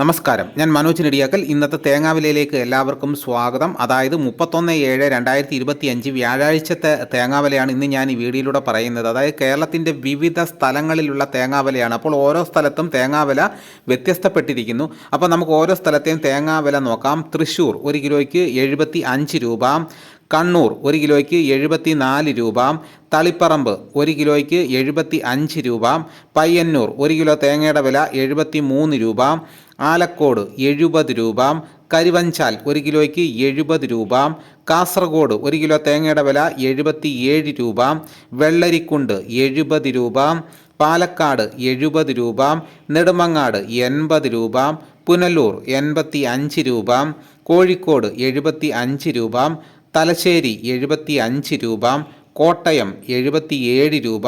നമസ്കാരം. ഞാൻ മനോജ് നെടിയാക്കൽ. ഇന്നത്തെ തേങ്ങാവിലയിലേക്ക് എല്ലാവർക്കും സ്വാഗതം. അതായത് മുപ്പത്തൊന്ന് ഏഴ് രണ്ടായിരത്തി ഇരുപത്തി അഞ്ച് വ്യാഴാഴ്ചത്തെ തേങ്ങാവിലയാണ് ഇന്ന് ഞാൻ ഈ വീഡിയോയിലൂടെ പറയുന്നത്. അതായത് കേരളത്തിന്റെ വിവിധ സ്ഥലങ്ങളിലുള്ള തേങ്ങാവിലയാണ്. അപ്പോൾ ഓരോ സ്ഥലത്തും തേങ്ങാവില വ്യത്യസ്തപ്പെട്ടിരിക്കുന്നു. അപ്പോൾ നമുക്ക് ഓരോ സ്ഥലത്തെയും തേങ്ങാവില നോക്കാം. തൃശ്ശൂർ ഒരു കിലോയ്ക്ക് എഴുപത്തി അഞ്ച് രൂപ. കണ്ണൂർ ഒരു കിലോയ്ക്ക് എഴുപത്തി നാല് രൂപ. തളിപ്പറമ്പ് ഒരു കിലോയ്ക്ക് എഴുപത്തി അഞ്ച് രൂപ. പയ്യന്നൂർ ഒരു കിലോ തേങ്ങയുടെ വില എഴുപത്തി മൂന്ന് രൂപ. ആലക്കോട് എഴുപത് രൂപ കരിവഞ്ചാൽ ഒരു കിലോയ്ക്ക് എഴുപത് രൂപ കാസർഗോഡ് ഒരു കിലോ തേങ്ങയുടെ വില എഴുപത്തിയേഴ് രൂപ വെള്ളരിക്കുണ്ട് എഴുപത് രൂപ പാലക്കാട് എഴുപത് രൂപ നെടുമങ്ങാട് എൺപത് രൂപ പുനലൂർ എൺപത്തി അഞ്ച് രൂപ കോഴിക്കോട് എഴുപത്തി അഞ്ച് രൂപ തലശ്ശേരി എഴുപത്തി അഞ്ച് രൂപ കോട്ടയം എഴുപത്തിയേഴ് രൂപ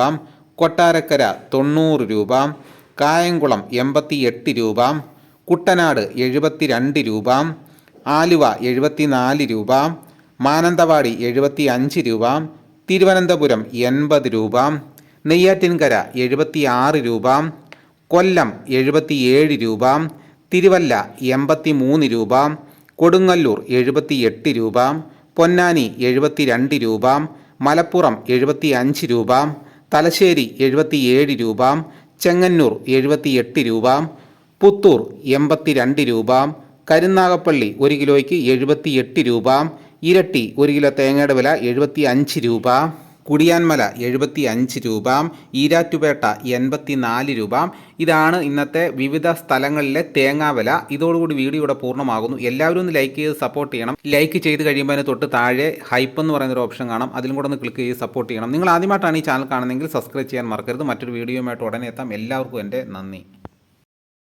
കൊട്ടാരക്കര തൊണ്ണൂറ് രൂപ കായംകുളം എൺപത്തി എട്ട് രൂപ കുട്ടനാട് എഴുപത്തി രണ്ട് രൂപ ആലുവ എഴുപത്തി നാല് രൂപ മാനന്തവാടി എഴുപത്തി അഞ്ച് രൂപ തിരുവനന്തപുരം എൺപത് രൂപ നെയ്യാറ്റിൻകര എഴുപത്തി ആറ് രൂപ കൊല്ലം എഴുപത്തിയേഴ് രൂപ തിരുവല്ല എൺപത്തി മൂന്ന് രൂപ കൊടുങ്ങല്ലൂർ എഴുപത്തി എട്ട് രൂപ പൊന്നാനി എഴുപത്തി രണ്ട് രൂപ മലപ്പുറം എഴുപത്തി അഞ്ച് രൂപ തലശ്ശേരി എഴുപത്തിയേഴ് രൂപ ചെങ്ങന്നൂർ എഴുപത്തിയെട്ട് രൂപ പുത്തൂർ എൺപത്തിരണ്ട് രൂപ കരുനാഗപ്പള്ളി ഒരു കിലോയ്ക്ക് എഴുപത്തിയെട്ട് രൂപ ഇരട്ടി ഒരു കിലോ തേങ്ങയുടെ വില എഴുപത്തി അഞ്ച് രൂപ കുടിയാൻമല എഴുപത്തി അഞ്ച് രൂപ ഈരാറ്റുപേട്ട എൺപത്തി നാല് രൂപ. ഇതാണ് ഇന്നത്തെ വിവിധ സ്ഥലങ്ങളിലെ തേങ്ങാ വില. ഇതോടുകൂടി വീഡിയോ ഇവിടെ പൂർണമാകുന്നു. എല്ലാവരും ഒന്ന് ലൈക്ക് ചെയ്ത് സപ്പോർട്ട് ചെയ്യണം. ലൈക്ക് ചെയ്ത് കഴിയുമ്പോൾ അതിന് തൊട്ട് താഴെ ഹൈപ്പ് എന്ന് പറയുന്ന ഒരു ഓപ്ഷൻ കാണാം. അതിലും കൂടെ ഒന്ന് ക്ലിക്ക് ചെയ്ത് സപ്പോർട്ട് ചെയ്യണം. നിങ്ങൾ ആദ്യമായിട്ടാണ് ഈ ചാനൽ കാണുന്നതെങ്കിൽ സബ്സ്ക്രൈബ് ചെയ്യാൻ മറക്കരുത്. മറ്റൊരു വീഡിയോയുമായിട്ട് ഉടനെ എത്താം. എല്ലാവർക്കും എന്റെ നന്ദി.